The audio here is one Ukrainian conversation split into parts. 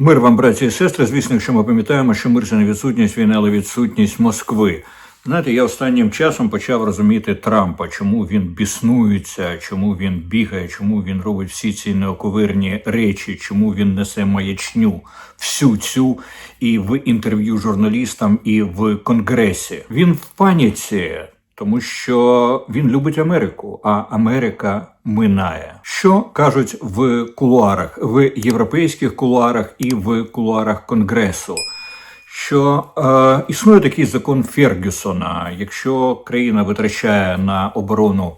Мир вам, браті і сестри. Звісно, якщо ми пам'ятаємо, що мир це не відсутність війни, але відсутність Москви. Знаєте, я останнім часом почав розуміти Трампа, чому він біснується, чому він бігає, чому він робить всі ці неоковирні речі, чому він несе маячню всю цю і в інтерв'ю журналістам, і в конгресі. Він в паніці. Тому що він любить Америку, а Америка минає. Що кажуть в кулуарах, в європейських кулуарах і в кулуарах Конгресу? Що е, існує такий закон Фергюсона: якщо країна витрачає на оборону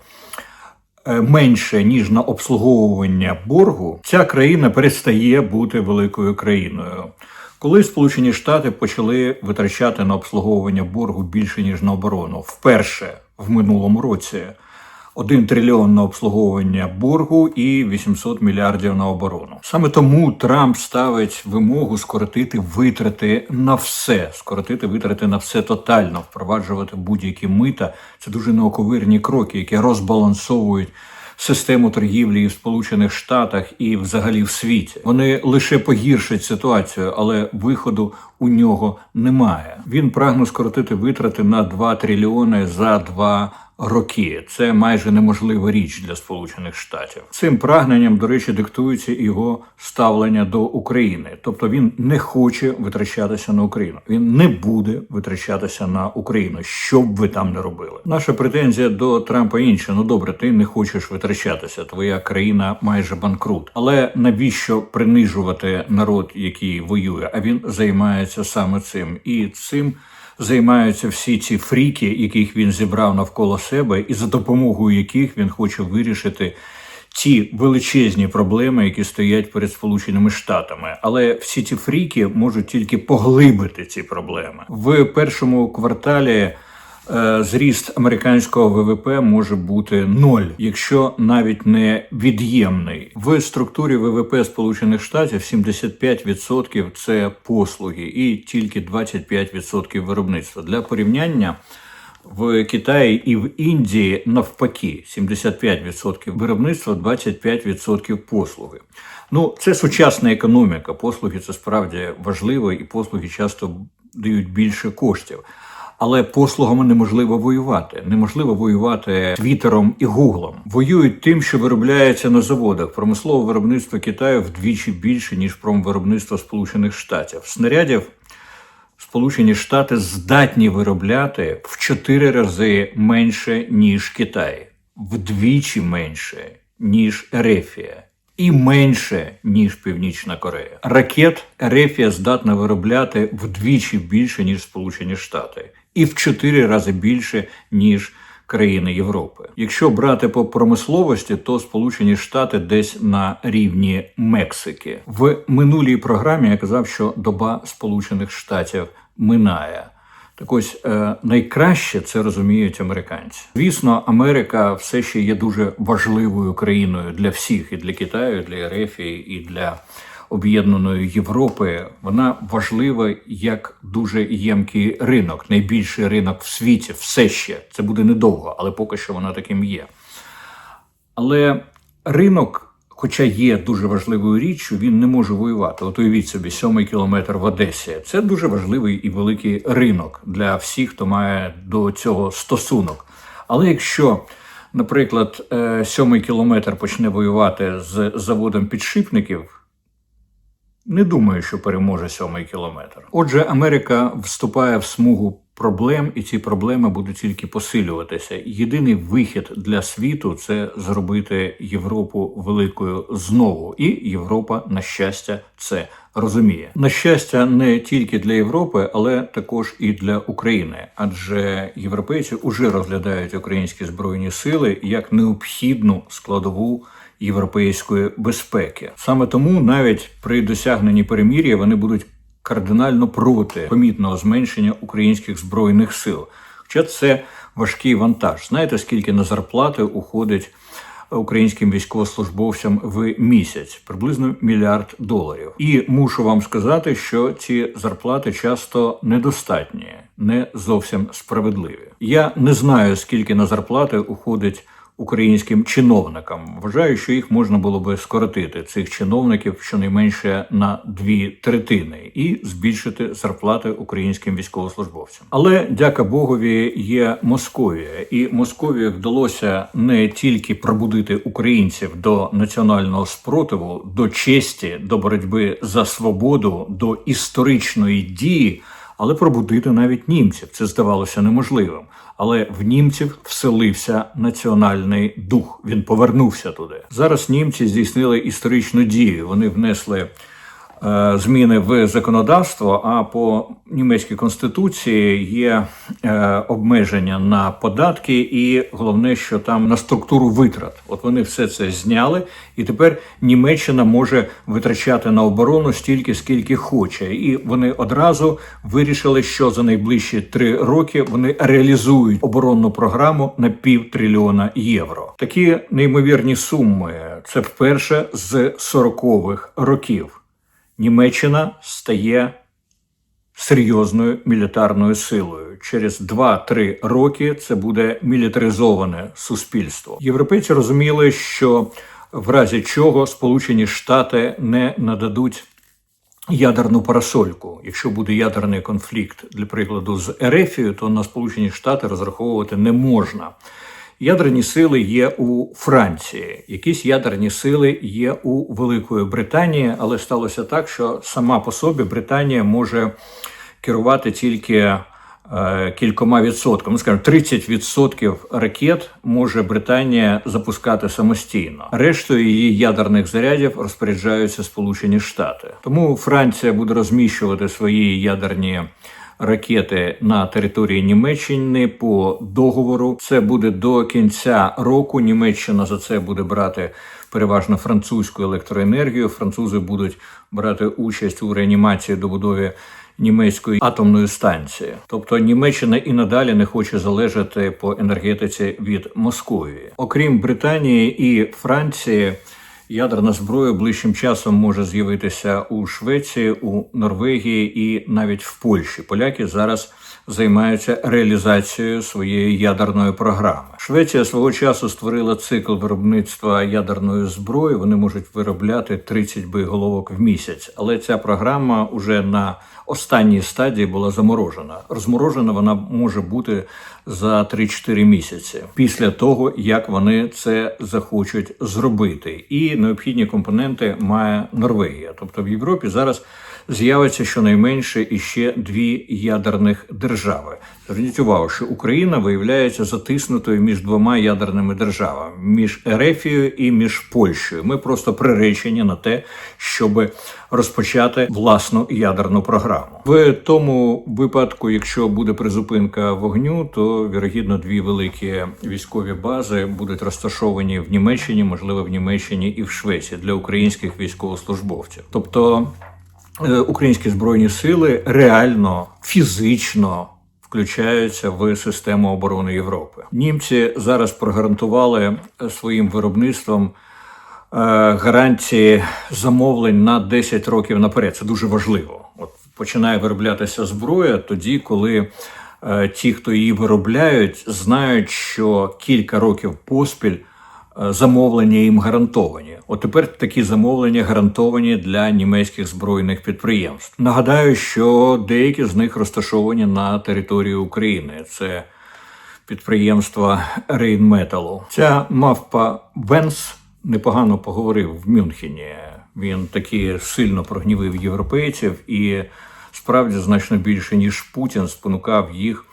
е, менше ніж на обслуговування боргу, ця країна перестає бути великою країною. Коли Сполучені Штати почали витрачати на обслуговування боргу більше ніж на оборону, вперше в минулому році 1 трильйон на обслуговування боргу і 800 мільярдів на оборону. Саме тому Трамп ставить вимогу скоротити витрати на все, скоротити витрати на все тотально, впроваджувати будь-які мита. Це дуже неоковирні кроки, які розбалансовують систему торгівлі в Сполучених Штатах і взагалі в світі. Вони лише погіршать ситуацію, але виходу у нього немає. Він прагне скоротити витрати на 2 трильйони за два роки. Це майже неможлива річ для Сполучених Штатів. Цим прагненням, до речі, диктується його ставлення до України. Тобто він не хоче витрачатися на Україну. Він не буде витрачатися на Україну, що б ви там не робили. Наша претензія до Трампа інша. Ну добре, ти не хочеш витрачатися. Твоя країна майже банкрут. Але навіщо принижувати народ, який воює? А він займається саме цим і цим займаються всі ці фріки, яких він зібрав навколо себе, і за допомогою яких він хоче вирішити ті величезні проблеми, які стоять перед Сполученими Штатами. Але всі ці фріки можуть тільки поглибити ці проблеми в першому кварталі. Е, Зріст американського ВВП може бути ноль, якщо навіть не від'ємний. В структурі ВВП Сполучених Штатів 75% – це послуги, і тільки 25% виробництва. Для порівняння в Китаї і в Індії навпаки 75% виробництва, 25% послуги. Ну, це сучасна економіка. Послуги це справді важливо, і послуги часто дають більше коштів. Але послугами неможливо воювати. Неможливо воювати твіттером і гуглом. Воюють тим, що виробляється на заводах. Промислове виробництво Китаю вдвічі більше ніж промвиробництво Сполучених Штатів. Снарядів Сполучені Штати здатні виробляти в чотири рази менше ніж Китай, вдвічі менше ніж Ерефія. І менше ніж Північна Корея. Ракет Ерефія здатна виробляти вдвічі більше ніж Сполучені Штати, і в чотири рази більше ніж країни Європи. Якщо брати по промисловості, то Сполучені Штати десь на рівні Мексики. В минулій програмі я казав, що доба Сполучених Штатів минає. Так ось е, найкраще це розуміють американці. Звісно, Америка все ще є дуже важливою країною для всіх, і для Китаю, і для Ерефії, і для об'єднаної Європи. Вона важлива як дуже ємкий ринок, найбільший ринок в світі. Все ще це буде недовго, але поки що вона таким є. Але ринок, хоча є дуже важливою річчю, він не може воювати. От уявіть собі, сьомий кілометр в Одесі. Це дуже важливий і великий ринок для всіх, хто має до цього стосунок. Але якщо, наприклад, е, сьомий кілометр почне воювати з заводом підшипників. Не думаю, що переможе сьомий кілометр. Отже, Америка вступає в смугу проблем, і ці проблеми будуть тільки посилюватися. Єдиний вихід для світу це зробити Європу великою знову. І Європа, на щастя, це розуміє. На щастя, не тільки для Європи, але також і для України, адже європейці вже розглядають українські збройні сили як необхідну складову європейської безпеки. Саме тому навіть при досягненні перемір'я вони будуть кардинально проти помітного зменшення українських збройних сил. Хоча це важкий вантаж. Знаєте, скільки на зарплати уходить українським військовослужбовцям в місяць? Приблизно мільярд доларів. І мушу вам сказати, що ці зарплати часто недостатні, не зовсім справедливі. Я не знаю, скільки на зарплати уходить українським чиновникам. Вважаю, що їх можна було би скоротити цих чиновників щонайменше на дві третини і збільшити зарплати українським військовослужбовцям. Але дяка Богові є Московія, і Московії вдалося не тільки пробудити українців до національного спротиву, до честі, до боротьби за свободу, до історичної дії але пробудити навіть німців. Це здавалося неможливим. Але в німців вселився національний дух. Він повернувся туди. Зараз німці здійснили історичну дію. Вони внесли зміни в законодавство. А по німецькій конституції є е, обмеження на податки, і головне, що там на структуру витрат. От вони все це зняли, і тепер Німеччина може витрачати на оборону стільки, скільки хоче. І вони одразу вирішили, що за найближчі три роки вони реалізують оборонну програму на пів трильйона євро. Такі неймовірні суми це вперше з 40-х років. Німеччина стає серйозною мілітарною силою. Через 2-3 роки це буде мілітаризоване суспільство. Європейці розуміли, що в разі чого Сполучені Штати не нададуть. Ядерну парасольку, якщо буде ядерний конфлікт, для прикладу, з Ерефією, то на Сполучені Штати розраховувати не можна. Ядерні сили є у Франції, якісь ядерні сили є у Великої Британії, але сталося так, що сама по собі Британія може керувати тільки кількома відсотками. Ну, скажімо, 30% ракет може Британія запускати самостійно. Рештою її ядерних зарядів розпоряджаються Сполучені Штати. Тому Франція буде розміщувати свої ядерні ракети на території Німеччини по договору. Це буде до кінця року. Німеччина за це буде брати переважно французьку електроенергію. Французи будуть брати участь у реанімації добудові. Німецької атомної станції, тобто Німеччина і надалі не хоче залежати по енергетиці від Московії, окрім Британії і Франції. Ядерна зброя ближчим часом може з'явитися у Швеції, у Норвегії і навіть в Польщі. Поляки зараз займаються реалізацією своєї ядерної програми. Швеція свого часу створила цикл виробництва ядерної зброї. Вони можуть виробляти 30 боєголовок в місяць, але ця програма вже на останній стадії була заморожена. Розморожена вона може бути за 3-4 місяці після того, як вони це захочуть зробити. І необхідні компоненти має Норвегія. Тобто в Європі зараз з'явиться щонайменше іще дві ядерних держави. Зверніть увагу, що Україна виявляється затиснутою між двома ядерними державами між Ерефією і між Польщею. Ми просто приречені на те, щоб розпочати власну ядерну програму. В тому випадку, якщо буде призупинка вогню, то вірогідно дві великі військові бази будуть розташовані в Німеччині, можливо, в Німеччині і в Швеції для українських військовослужбовців. Тобто українські збройні сили реально фізично. Включаються в систему оборони Європи. Німці зараз прогарантували своїм виробництвом Е, гарантії замовлень на 10 років наперед. Це дуже важливо. От починає вироблятися зброя тоді, коли е, ті, хто її виробляють, знають, що кілька років поспіль. Е, замовлення їм гарантовані. От тепер такі замовлення гарантовані для німецьких збройних підприємств. Нагадаю, що деякі з них розташовані на території України. Це підприємства Рейнметалу. Ця мавпа Венс непогано поговорив в Мюнхені. Він таки сильно прогнівив європейців і справді значно більше ніж Путін спонукав їх.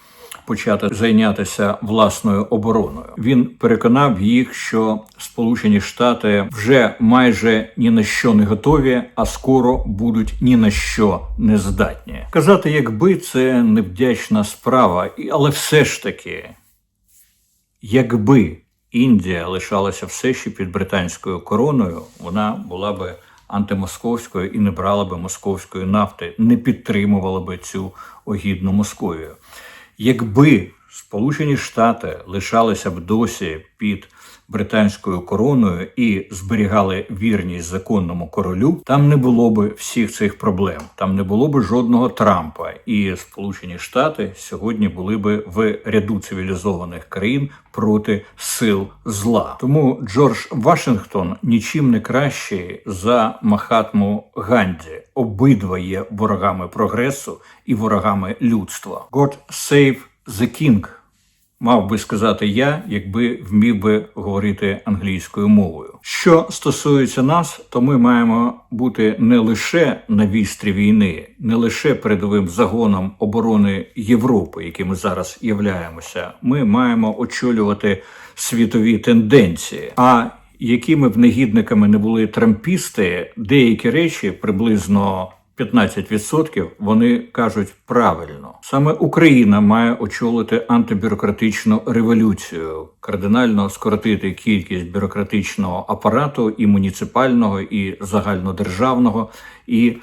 Почати зайнятися власною обороною. Він переконав їх, що Сполучені Штати вже майже ні на що не готові, а скоро будуть ні на що не здатні. Казати, якби це невдячна справа, але все ж таки, якби Індія лишалася все ще під британською короною, вона була би антимосковською і не брала би московської нафти, не підтримувала би цю огідну Московію. Якби Сполучені Штати лишалися б досі під британською короною і зберігали вірність законному королю, там не було би всіх цих проблем. Там не було би жодного Трампа, і Сполучені Штати сьогодні були би в ряду цивілізованих країн проти сил зла. Тому Джордж Вашингтон нічим не кращий за Махатму Ганді. Обидва є ворогами прогресу і ворогами людства. God save the king, мав би сказати я, якби вмів би говорити англійською мовою. Що стосується нас, то ми маємо бути не лише на вістрі війни, не лише передовим загоном оборони Європи, яким ми зараз являємося. Ми маємо очолювати світові тенденції. А якими б негідниками не були трампісти, деякі речі приблизно 15% вони кажуть правильно. Саме Україна має очолити антибюрократичну революцію, кардинально скоротити кількість бюрократичного апарату і муніципального, і загальнодержавного, і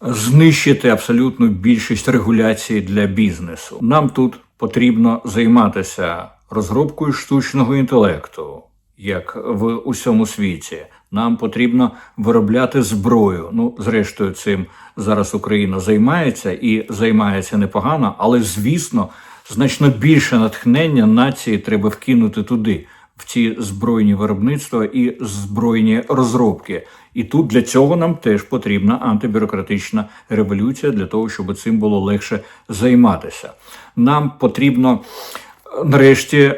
знищити абсолютну більшість регуляцій для бізнесу. Нам тут потрібно займатися розробкою штучного інтелекту, як в усьому світі. Нам потрібно виробляти зброю. Ну, зрештою, цим зараз Україна займається і займається непогано, але звісно, значно більше натхнення нації треба вкинути туди, в ці збройні виробництва і збройні розробки. І тут для цього нам теж потрібна антибюрократична революція для того, щоб цим було легше займатися. Нам потрібно е, нарешті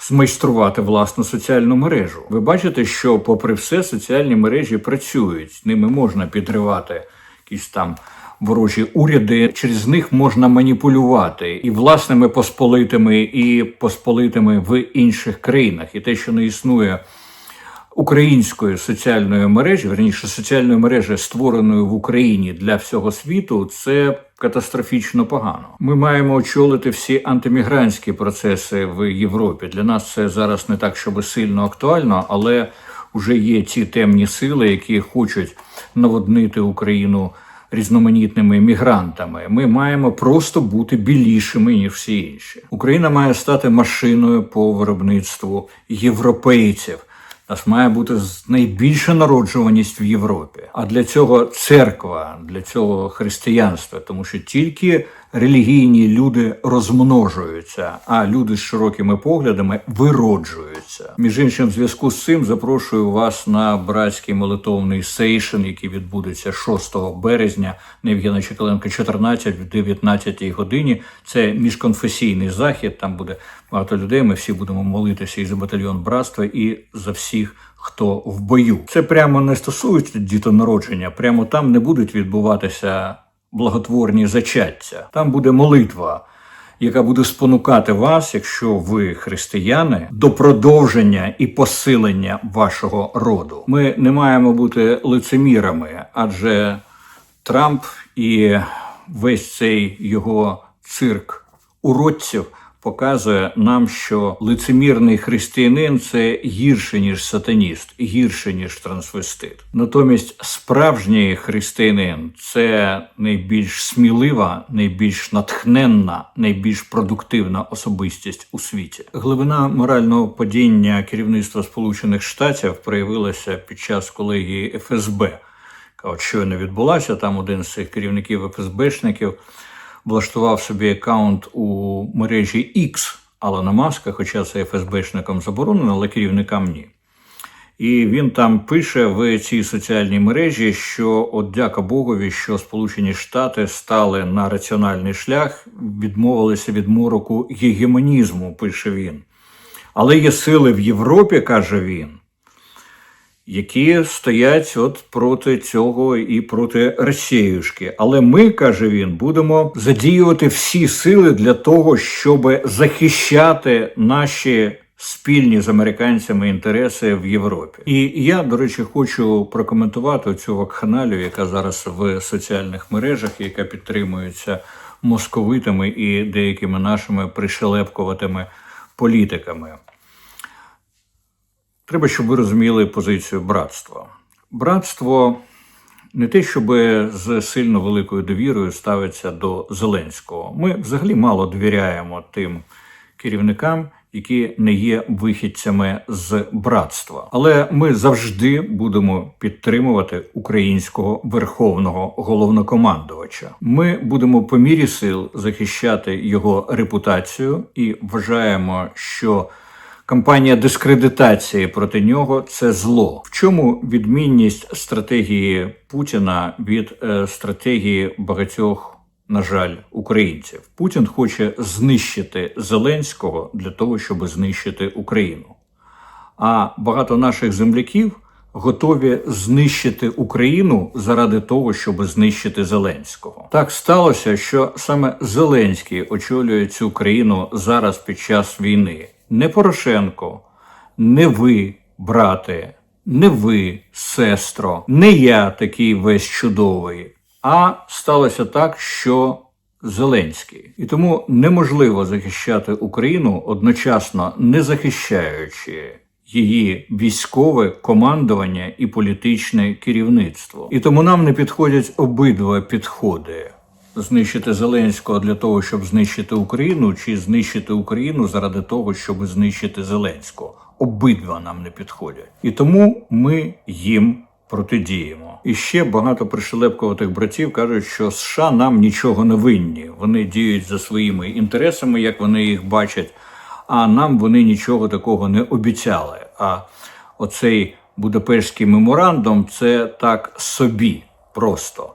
змайструвати власну соціальну мережу. Ви бачите, що, попри все, соціальні мережі працюють, ними можна підривати якісь там. Ворожі уряди через них можна маніпулювати і власними посполитими, і посполитими в інших країнах. І те, що не існує української соціальної мережі, верніше соціальної мережі, створеної в Україні для всього світу, це катастрофічно погано. Ми маємо очолити всі антимігрантські процеси в Європі. Для нас це зараз не так, щоб сильно актуально, але вже є ці темні сили, які хочуть наводнити Україну. Різноманітними мігрантами ми маємо просто бути білішими ніж всі інші. Україна має стати машиною по виробництву європейців. Нас має бути найбільша народжуваність в Європі. А для цього церква, для цього християнство, тому що тільки релігійні люди розмножуються, а люди з широкими поглядами вироджуються. Між іншим, в зв'язку з цим запрошую вас на братський молитовний сейшн, який відбудеться 6 березня на Євгена Чекаленка, 14 в 19 годині. Це міжконфесійний захід. Там буде багато людей. Ми всі будемо молитися і за батальйон братства, і за всіх. Хто в бою це прямо не стосується дітонародження, прямо там не будуть відбуватися благотворні зачаття. Там буде молитва, яка буде спонукати вас, якщо ви християни, до продовження і посилення вашого роду. Ми не маємо бути лицемірами, адже Трамп і весь цей його цирк уродців. Показує нам, що лицемірний християнин це гірше ніж сатаніст, гірше ніж трансвестит. Натомість справжній християнин це найбільш смілива, найбільш натхненна, найбільш продуктивна особистість у світі. Глибина морального падіння керівництва Сполучених Штатів проявилася під час колегії ФСБ. яка От щойно відбулася там один з цих керівників ФСБшників влаштував собі аккаунт у мережі X Алана Маска, хоча це ФСБшникам заборонено, але керівникам ні. І він там пише в цій соціальній мережі, що от дяка Богові, що Сполучені Штати стали на раціональний шлях, відмовилися від мороку гегемонізму, пише він. Але є сили в Європі, каже він, які стоять от проти цього і проти Росіюшки. Але ми, каже він, будемо задіювати всі сили для того, щоб захищати наші спільні з американцями інтереси в Європі. І я, до речі, хочу прокоментувати цю вакханалію, яка зараз в соціальних мережах, яка підтримується московитами і деякими нашими пришелепкуватими політиками. Треба, щоб ви розуміли позицію братства. Братство не те, щоб з сильно великою довірою ставиться до Зеленського. Ми взагалі мало довіряємо тим керівникам, які не є вихідцями з братства. Але ми завжди будемо підтримувати українського верховного головнокомандувача. Ми будемо по мірі сил захищати його репутацію і вважаємо, що Кампанія дискредитації проти нього це зло. В чому відмінність стратегії Путіна від е, стратегії багатьох, на жаль, українців? Путін хоче знищити Зеленського для того, щоб знищити Україну. А багато наших земляків готові знищити Україну заради того, щоб знищити Зеленського. Так сталося, що саме Зеленський очолює цю країну зараз під час війни. Не Порошенко, не ви, брате, не ви, сестро, не я такий весь чудовий. А сталося так, що Зеленський. І тому неможливо захищати Україну одночасно не захищаючи її військове командування і політичне керівництво. І тому нам не підходять обидва підходи. Знищити Зеленського для того, щоб знищити Україну, чи знищити Україну заради того, щоб знищити Зеленського. Обидва нам не підходять. І тому ми їм протидіємо. І ще багато пришелепкуватих братів кажуть, що США нам нічого не винні. Вони діють за своїми інтересами, як вони їх бачать, а нам вони нічого такого не обіцяли. А оцей Будапештський меморандум це так собі просто.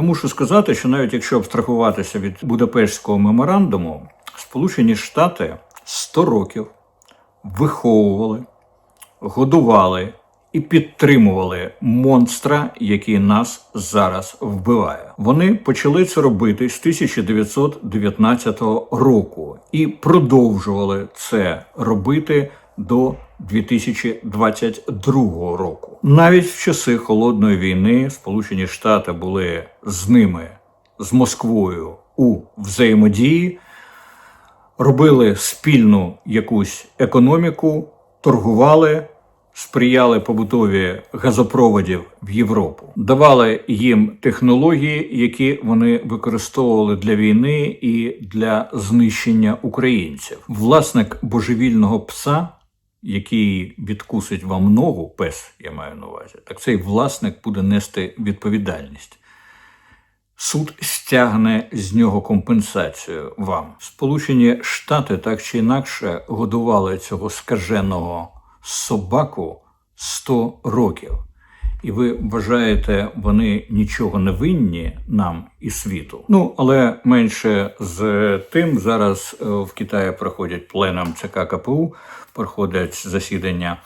Я мушу сказати, що навіть якщо абстрахуватися від Будапештського меморандуму, Сполучені Штати 100 років виховували, годували і підтримували монстра, який нас зараз вбиває. Вони почали це робити з 1919 року і продовжували це робити до 2022 року. Навіть в часи холодної війни Сполучені Штати були з ними, з Москвою у взаємодії, робили спільну якусь економіку, торгували. Сприяли побутові газопроводів в Європу, давали їм технології, які вони використовували для війни і для знищення українців. Власник божевільного пса, який відкусить вам ногу, пес, я маю на увазі, так цей власник буде нести відповідальність. Суд стягне з нього компенсацію вам. Сполучені Штати так чи інакше годували цього скаженого собаку 100 років. І ви вважаєте, вони нічого не винні нам і світу. Ну але менше з тим зараз е, в Китаї проходять пленом ЦК КПУ, проходять засідання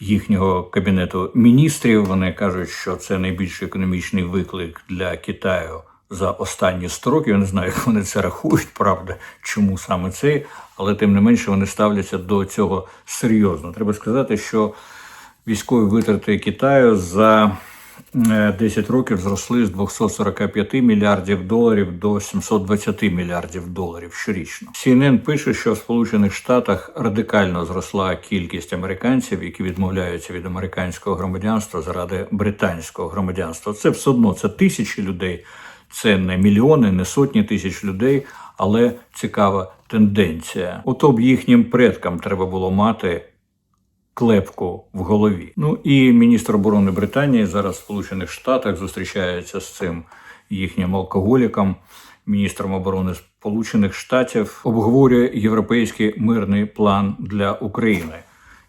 їхнього кабінету міністрів. Вони кажуть, що це найбільший економічний виклик для Китаю за останні 100 років. Я не знаю, як вони це рахують, правда, чому саме це, але тим не менше вони ставляться до цього серйозно. Треба сказати, що військові витрати Китаю за 10 років зросли з 245 мільярдів доларів до 720 мільярдів доларів щорічно. CNN пише, що в Сполучених Штатах радикально зросла кількість американців, які відмовляються від американського громадянства заради британського громадянства. Це все одно це тисячі людей. Це не мільйони, не сотні тисяч людей, але цікава тенденція. Ото б їхнім предкам треба було мати клепку в голові. Ну і міністр оборони Британії зараз в Сполучених Штатах зустрічається з цим їхнім алкоголіком, міністром оборони Сполучених Штатів, обговорює європейський мирний план для України.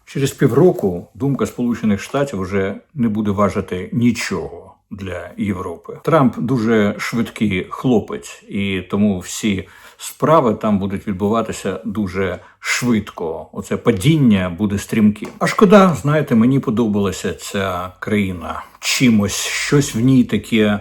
Через півроку думка Сполучених Штатів вже не буде важити нічого для Європи. Трамп дуже швидкий хлопець, і тому всі справи там будуть відбуватися дуже швидко. Оце падіння буде стрімким. А шкода, знаєте, мені подобалася ця країна. Чимось щось в ній таке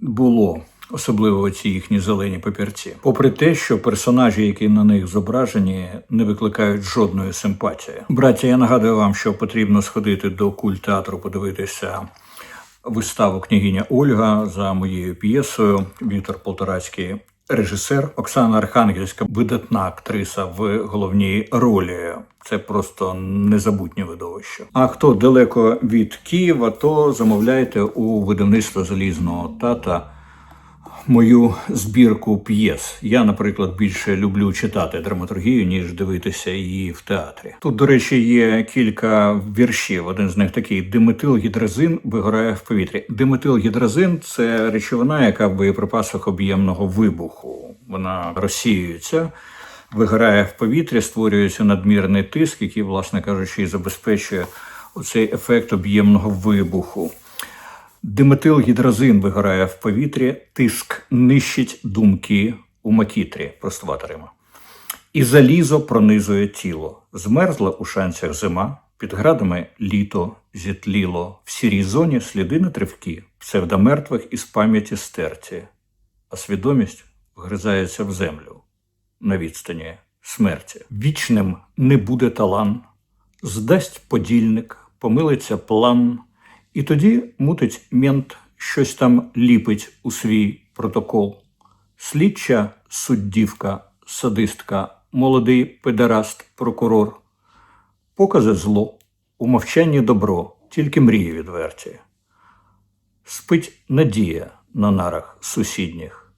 було. Особливо ці їхні зелені папірці, попри те, що персонажі, які на них зображені, не викликають жодної симпатії. Браття, я нагадую вам, що потрібно сходити до культтеатру, подивитися виставу княгиня Ольга за моєю п'єсою. Віктор Полторацький, режисер, Оксана Архангельська, видатна актриса в головній ролі. Це просто незабутнє видовище. А хто далеко від Києва, то замовляйте у видавництво залізного тата мою збірку п'єс. Я, наприклад, більше люблю читати драматургію, ніж дивитися її в театрі. Тут, до речі, є кілька віршів. Один з них такий: диметилгідразин вигорає в повітрі. Диметилгідразин це речовина, яка в боєприпасах об'ємного вибуху. Вона розсіюється. Вигорає в повітрі, створюється надмірний тиск, який, власне кажучи, і забезпечує оцей ефект об'ємного вибуху. Диметилгідразин вигорає в повітрі, тиск нищить думки у макітрі, простувата Рима. І залізо пронизує тіло. Змерзла у шанцях зима, під градами літо зітліло, в сірій зоні сліди на тривки, псевдомертвих із пам'яті стерті, а свідомість вгризається в землю на відстані смерті. Вічним не буде талан, здасть подільник, помилиться план, і тоді мутить мент, щось там ліпить у свій протокол. Слідча суддівка, садистка, молодий педераст, прокурор. Покази зло, у мовчанні добро, тільки мрії відверті. Спить надія на нарах сусідніх,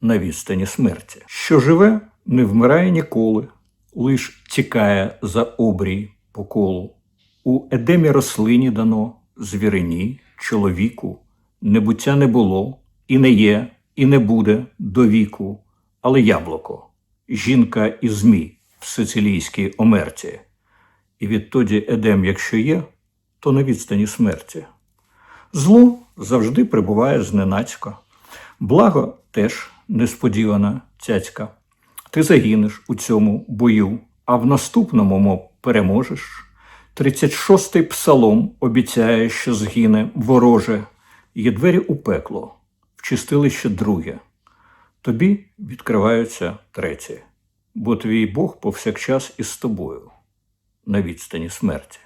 на відстані смерті. Що живе, не вмирає ніколи, лиш тікає за обрій по колу. У едемі рослині дано, звірині, чоловіку, небуття не було, і не є, і не буде до віку, але яблуко, жінка і змій в сицилійській омерті. І відтоді Едем, якщо є, то на відстані смерті. Зло завжди прибуває зненацька. Благо теж несподівана цяцька. Ти загинеш у цьому бою, а в наступному мов переможеш. 36-й псалом обіцяє, що згине вороже, є двері у пекло, в чистилище друге. Тобі відкриваються треті, бо твій Бог повсякчас із тобою на відстані смерті.